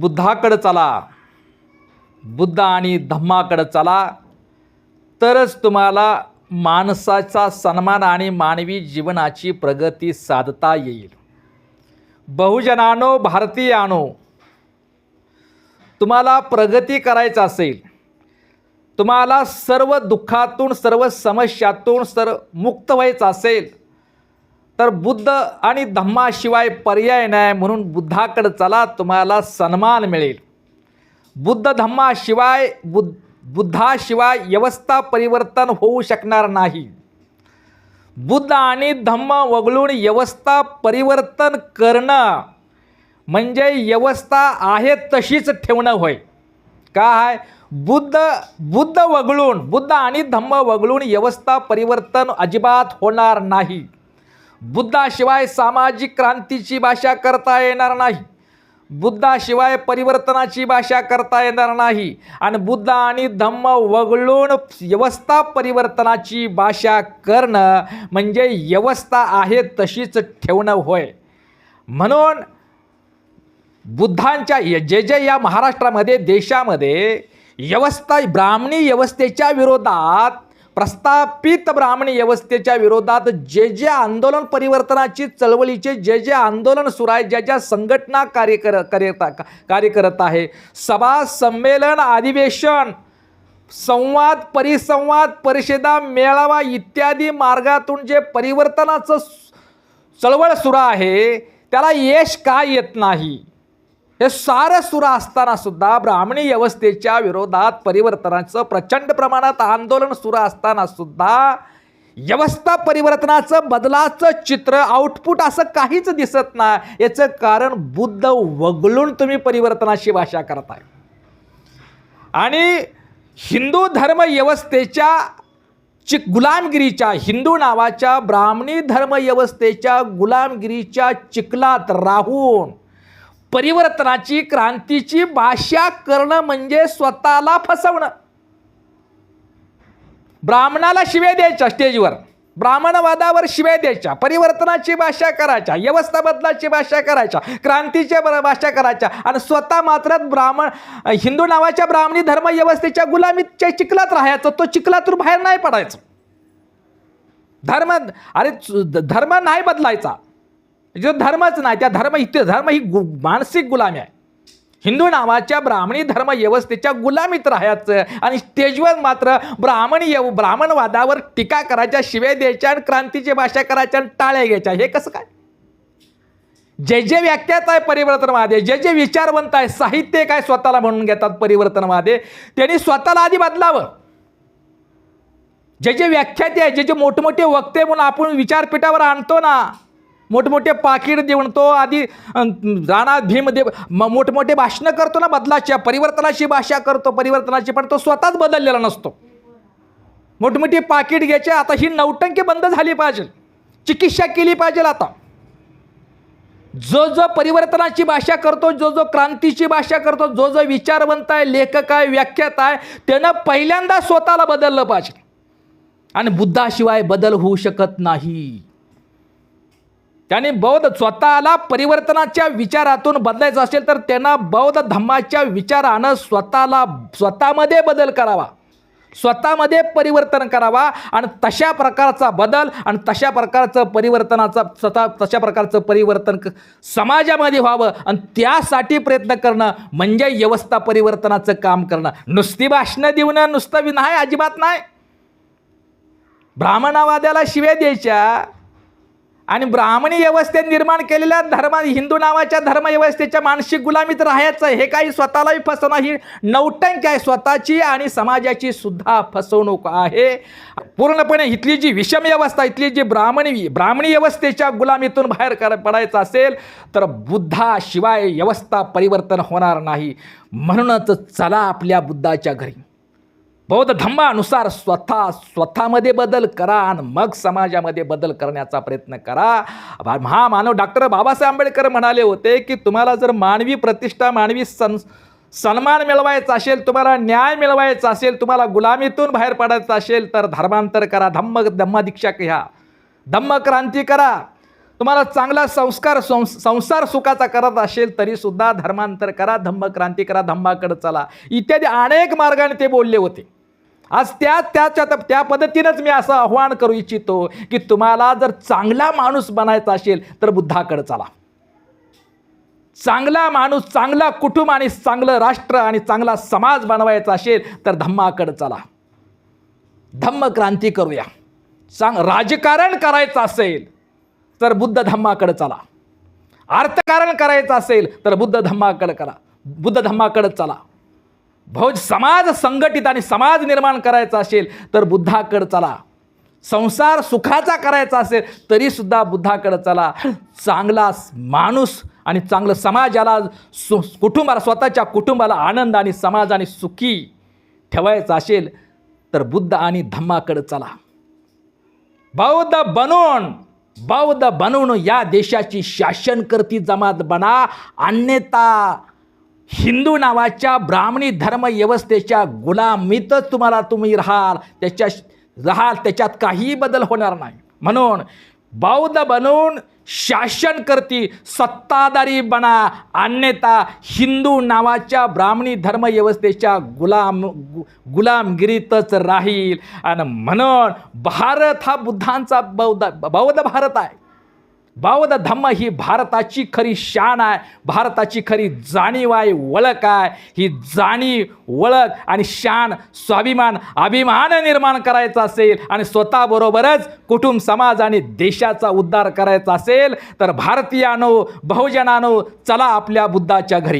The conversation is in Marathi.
बुद्धाकडं चला. बुद्ध आणि धम्माकडं चला. तरच तुम्हाला माणसाचा सन्मान आणि मानवी जीवनाची प्रगती साधता येईल. बहुजनानो भारतीयानो तुम्हाला प्रगती करायचं असेल. तुम्हाला सर्व दुःखातून सर्व समस्यातून सर्व मुक्त व्हायचं असेल. तर बुद्ध आणि धम्माशिवाय पर्याय नाही म्हणून बुद्धाकडे चला तुम्हाला सन्मान मिळेल. बुद्ध धम्माशिवाय बुद्ध बुद्धाशिवाय व्यवस्था परिवर्तन होऊ शकणार नाही. बुद्ध आणि धम्म वगळून व्यवस्था परिवर्तन करणं म्हणजे व्यवस्था आहे तशीच ठेवणं होय. काय बुद्ध बुद्ध वगळून बुद्ध आणि धम्म वगळून व्यवस्था परिवर्तन अजिबात होणार नाही. बुद्धाशिवाय सामाजिक क्रांतीची भाषा करता येणार नाही. बुद्धाशिवाय परिवर्तनाची भाषा करता येणार नाही. आणि बुद्ध आणि धम्म वगळून व्यवस्था परिवर्तनाची भाषा करणं म्हणजे व्यवस्था आहे तशीच ठेवणं होय. म्हणून बुद्धांच्या जे जे या महाराष्ट्रामध्ये देशामध्ये व्यवस्था ब्राह्मणी व्यवस्थेच्या विरोधात प्रस्थापित ब्राह्मण व्यवस्थेच्या विरोधात जे जे आंदोलन परिवर्तनाची चळवळीचे जे जे आंदोलन सुरू आहे ज्या ज्या संघटना कार्य कर करता कार्य करत आहे. सभा संमेलन अधिवेशन संवाद परिसंवाद परिषदा मेळावा इत्यादी मार्गातून जे परिवर्तनाचं चळवळ सुरू आहे त्याला यश का येत नाही? हे सारं सुर असताना सुद्धा ब्राह्मणी व्यवस्थेच्या विरोधात परिवर्तनाचं प्रचंड प्रमाणात आंदोलन सुरू असताना सुद्धा व्यवस्था परिवर्तनाचं बदलाचं चित्र आउटपुट असं काहीच दिसत नाही. याचं कारण बुद्ध वगळून तुम्ही परिवर्तनाची भाषा करताय. आणि हिंदू धर्म व्यवस्थेच्या चिक गुलामगिरीच्या हिंदू नावाच्या ब्राह्मणी धर्म व्यवस्थेच्या गुलामगिरीच्या चिखलात राहून परिवर्तनाची क्रांतीची भाषा करणं म्हणजे स्वतःला फसवणं. ब्राह्मणाला शिव्या द्यायच्या स्टेजवर. ब्राह्मणवादावर शिव्या द्यायच्या. परिवर्तनाची भाषा करायच्या व्यवस्था बदलाची भाषा करायच्या क्रांतीच्या ब- भाषा करायच्या आणि स्वतः मात्र ब्राह्मण हिंदू नावाच्या ब्राह्मणी धर्मव्यवस्थेच्या गुलामीच्या चिखलात राहायचं. तो चिखलातून बाहेर नाही पडायचं. धर्म अरे धर्म नाही बदलायचा. जो धर्मच नाही त्या धर्म इथे धर्म ही गु मानसिक गुलामी आहे. हिंदू नावाच्या ब्राह्मणी धर्म व्यवस्थेच्या गुलामीत राहायचं आणि स्टेजवर मात्र ब्राह्मण येव ब्राह्मणवादावर टीका करायच्या शिव्या द्यायच्या आणि क्रांतीची भाषा करायच्या आणि टाळ्या घ्यायच्या. हे कसं काय? जे जे व्याख्यात आहे परिवर्तनवादे जे जे विचारवंत आहे साहित्य काय स्वतःला म्हणून घेतात परिवर्तनवादे त्यांनी स्वतःला आधी बदलावं. जे जे व्याख्याते आहे जे जे मोठमोठे वक्ते म्हणून आपण विचारपीठावर आणतो ना मोठमोठे पाकिट देऊन तो आधी राणा भीमदेव म- मोठमोठे भाषणं करतो ना बदलाच्या परिवर्तनाची भाषा करतो परिवर्तनाची पण तो स्वतःच बदललेला नसतो. मोठमोठी पाकिट घ्यायचे आता ही नौटंकी बंद झाली पाहिजे. चिकित्सा केली पाहिजे आता. जो जो परिवर्तनाची भाषा करतो जो जो क्रांतीची भाषा करतो जो जो विचारवंत आहे लेखक आहे व्याख्यात आहे त्यानं पहिल्यांदा स्वतःला बदललं पाहिजे. आणि बुद्धाशिवाय बदल होऊ शकत नाही. त्याने बौद्ध स्वतःला परिवर्तनाच्या विचारातून बदलायचं असेल तर त्यांना बौद्ध धम्माच्या विचारानं स्वतःला स्वतःमध्ये बदल करावा. स्वतःमध्ये परिवर्तन करावा आणि तशा प्रकारचा बदल आणि तशा प्रकारचं परिवर्तनाचा स्वतः तशा प्रकारचं परिवर्तन समाजामध्ये व्हावं आणि त्यासाठी प्रयत्न करणं म्हणजे व्यवस्था परिवर्तनाचं काम करणं. नुसती भाषणं देऊन नुसतं वि- नाही अजिबात नाही. ब्राह्मणवाद्याला शिव्या द्यायच्या. आणि ब्राह्मणी व्यवस्थेत निर्माण केलेल्या धर्म हिंदू नावाच्या धर्मव्यवस्थेच्या मानसिक गुलामीत राहायचं हे काही स्वतःलाही फसवणं ही नौटंकी आहे. स्वतःची आणि समाजाची सुद्धा फसवणूक आहे. पूर्णपणे इथली जी विषम व्यवस्था इथली जी ब्राह्मणी ब्राह्मणी व्यवस्थेच्या गुलामीतून बाहेर कर पडायचं असेल तर बुद्धाशिवाय व्यवस्था परिवर्तन होणार नाही. म्हणूनच चला आपल्या बुद्धाच्या घरी. बौद्ध धम्मानुसार स्वतः स्वतःमध्ये बदल करा आणि मग समाजामध्ये बदल करण्याचा प्रयत्न करा. भा- महामानव डॉक्टर बाबासाहेब आंबेडकर म्हणाले होते की तुम्हाला जर मानवी प्रतिष्ठा मानवी सं सन्मान मिळवायचा असेल तुम्हाला न्याय मिळवायचा असेल तुम्हाला गुलामीतून बाहेर पडायचं असेल तर धर्मांतर करा धम्म धम्मदीक्षा घ्या. धम्मक्रांती करा. तुम्हाला चांगला संस्कार संस- संसार सुखाचा करत असेल तरी सुद्धा धर्मांतर करा धम्मक्रांती करा धम्माकडे चला. इत्यादी अनेक मार्गाने ते बोलले होते. आज त्या त्याच्या त्या पद्धतीनंच मी असं आव्हान करू इच्छितो की तुम्हाला जर चांगला माणूस बनायचा असेल तर बुद्धाकडे चला. चांगला माणूस चांगला कुटुंब आणि चांगलं राष्ट्र आणि चांगला समाज बनवायचा असेल तर धम्माकडे चला. धम्मक्रांती करूया. चांग राजकारण करायचं असेल तर बुद्ध धम्माकडे चला. अर्थकारण करायचं असेल तर बुद्ध धम्माकडे करा. बुद्ध धम्माकडे चला. भोज समाज संघटित आणि समाज निर्माण करायचा असेल तर बुद्धाकडे चला. संसार सुखाचा करायचा असेल तरीसुद्धा बुद्धाकडं बुद्धाकडे चला. चांगला माणूस आणि चांगलं समाजाला सु कुटुंबाला स्वतःच्या कुटुंबाला आनंद आणि समाज आणि सुखी ठेवायचं असेल तर बुद्ध आणि धम्माकडे चला. बौद्ध बनून बौद्ध बनवून या देशाची शासनकर्ती जमात बना अन्यथा हिंदू नावाच्या ब्राह्मणी धर्मव्यवस्थेच्या गुलामीतच तुम्हाला तुम्ही राहाल. त्याच्या राहाल. त्याच्यात काहीही बदल होणार नाही. म्हणून बौद्ध बनून शासन करती सत्ताधारी बना. अन्यथा हिंदू नावाच्या ब्राह्मणी धर्मव्यवस्थेच्या गुलाम गु- गुलामगिरीतच राहील. आणि म्हणून भारत हा बुद्धांचा बौद्ध बौद्ध भारत आहे. बौद्ध धम्म ही भारताची खरी शान आहे भारताची खरी जाणीव आहे ओळख आहे. ही जाणीव ओळख आणि शान स्वाभिमान अभिमान निर्माण करायचा असेल आणि स्वतःबरोबरच कुटुंब समाज आणि देशाचा उद्धार करायचा असेल तर भारतीयानो बहुजनानो चला आपल्या बुद्धाच्या घरी.